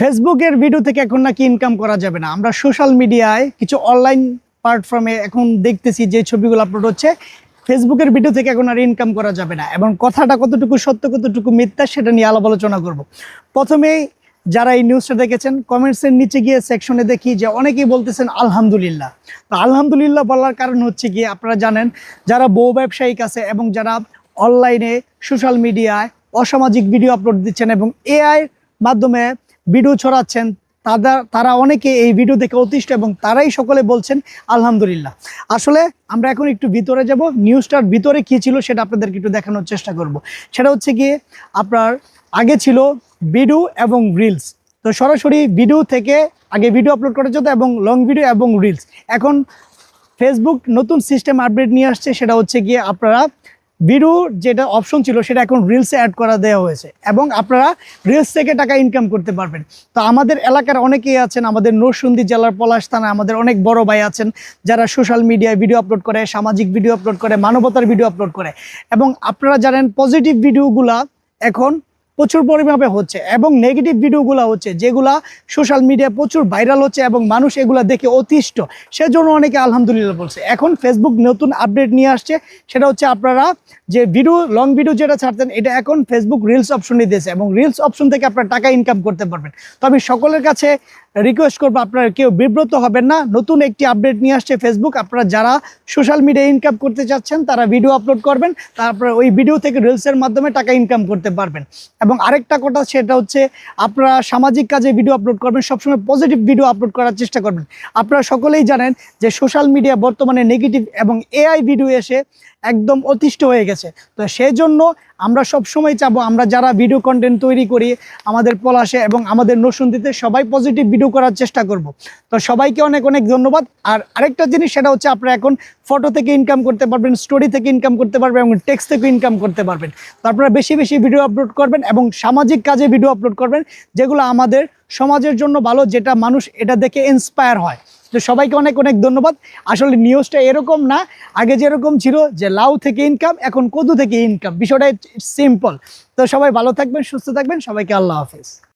ফেসবুকের ভিডিও থেকে এখন নাকি ইনকাম করা যাবে না। আমরা সোশ্যাল মিডিয়ায় কিছু অনলাইন প্ল্যাটফর্মে এখন দেখতেছি যে ছবিগুলো আপলোড হচ্ছে। ফেসবুকের ভিডিও থেকে এখন আর ইনকাম করা যাবে না। এবং কথাটা কতটুকু সত্য, কতটুকু মিথ্যা সেটা নিয়ে আলাপ আলোচনা করব। প্রথমেই যারা এই নিউজটা দেখেছেন কমেন্টসের নিচে গিয়ে সেকশনে দেখি যে অনেকেই বলতেছেন আলহামদুলিল্লাহ। তো আলহামদুলিল্লাহ বলার কারণ হচ্ছে গিয়ে আপনারা জানেন, যারা বউ ব্যবসায়িক আছে এবং যারা অনলাইনে সোশ্যাল মিডিয়ায় অসামাজিক ভিডিও আপলোড দিচ্ছেন এবং এআই মাধ্যমে ভিডিও ছড়াচ্ছেন তারা তারা অনেকে এই ভিডিও দেখে অতিষ্ঠ এবং তারাই সকলে বলছেন, আলহামদুলিল্লাহ। আসলে আমরা এখন একটু ভিতরে যাব, নিউজটার ভিতরে কী ছিল সেটা আপনাদেরকে একটু দেখানোর চেষ্টা করব। সেটা হচ্ছে গিয়ে আপনার আগে ছিল ভিডিও এবং রিলস। তো সরাসরি ভিডিও থেকে আগে ভিডিও আপলোড করা যেত এবং লং ভিডিও এবং রিলস। এখন ফেসবুক নতুন সিস্টেম আপডেট নিয়ে আসছে, সেটা হচ্ছে গিয়ে আপনারা ভিডিও যেটা অপশন ছিল সেটা এখন রিলসে অ্যাড করা দেওয়া হয়েছে এবং আপনারা রিলস থেকে টাকা ইনকাম করতে পারবেন। তো আমাদের এলাকার অনেকেই আছেন, আমাদের নরসুন্দি জেলার পলাশ থানা আমাদের অনেক বড় ভাই আছেন, যারা সোশ্যাল মিডিয়ায় ভিডিও আপলোড করে, সামাজিক ভিডিও আপলোড করে, মানবতার ভিডিও আপলোড করে। এবং আপনারা জানেন পজিটিভ ভিডিওগুলা এখন প্রচুর পরিমাপে হচ্ছে এবং নেগেটিভ ভিডিওগুলো হচ্ছে, যেগুলা সোশ্যাল মিডিয়া প্রচুর ভাইরাল হচ্ছে এবং মানুষ এগুলা দেখে অতিষ্ঠ। সেজন্য অনেকে আলহামদুলিল্লাহ বলছে। এখন ফেসবুক নতুন আপডেট নিয়ে আসছে। সেটা হচ্ছে আপনারা যে ভিডিও লং ভিডিও যেটা ছাড়তেন এটা এখন ফেসবুক রিলস অপশনই দিয়েছে এবং রিলস অপশন থেকে আপনারা টাকা ইনকাম করতে পারবেন। তো আমি সকলের কাছে রিকোয়েস্ট করব আপনারা কেউ বিব্রত হবেন না। নতুন একটি আপডেট নিয়ে আসছে ফেসবুক আপনারা যারা সোশ্যাল মিডিয়া ইনকাম করতে চাচ্ছেন, তারা ভিডিও আপলোড করবেন। তারপরে ওই ভিডিও থেকে রিলসের মাধ্যমে টাকা ইনকাম করতে পারবেন। এবং আরেকটা কথা, সেটা হচ্ছে আপনারা সামাজিক কাজে ভিডিও আপলোড করবেন, সবসময় পজিটিভ ভিডিও আপলোড করার চেষ্টা করবেন। আপনারা সকলেই জানেন যে সোশ্যাল মিডিয়া বর্তমানে নেগেটিভ এবং এআই ভিডিও এসে একদম অতিষ্ঠ হয়ে গেছে। তো সেই জন্য আমরা সব সময় চাবো, আমরা যারা ভিডিও কন্টেন্ট তৈরি করি আমাদের পলাশে এবং আমাদের নসুন্দিতে সবাই পজিটিভ ভিডিও করার চেষ্টা করব। তো সবাইকে অনেক অনেক ধন্যবাদ। আর আরেকটা জিনিস সেটা হচ্ছে আপনারা এখন ফটো থেকে ইনকাম করতে পারবেন স্টোরি থেকে ইনকাম করতে পারবেন এবং টেক্সট থেকে ইনকাম করতে পারবেন। তো আপনারা বেশি বেশি ভিডিও আপলোড করবেন এবং সামাজিক কাজে ভিডিও আপলোড করবেন, যেগুলো আমাদের সমাজের জন্য ভালো যেটা মানুষ এটা দেখে ইন্সপায়ার হয়। তো সবাইকে অনেক অনেক ধন্যবাদ। আসলে নিউজটা এরকম না। আগে যেরকম ছিল যে লাউ থেকে ইনকাম এখন কদু থেকে ইনকাম বিষয়টা সিম্পল তো সবাই ভালো থাকবেন, সুস্থ থাকবেন। সবাইকে আল্লাহ হাফিজ।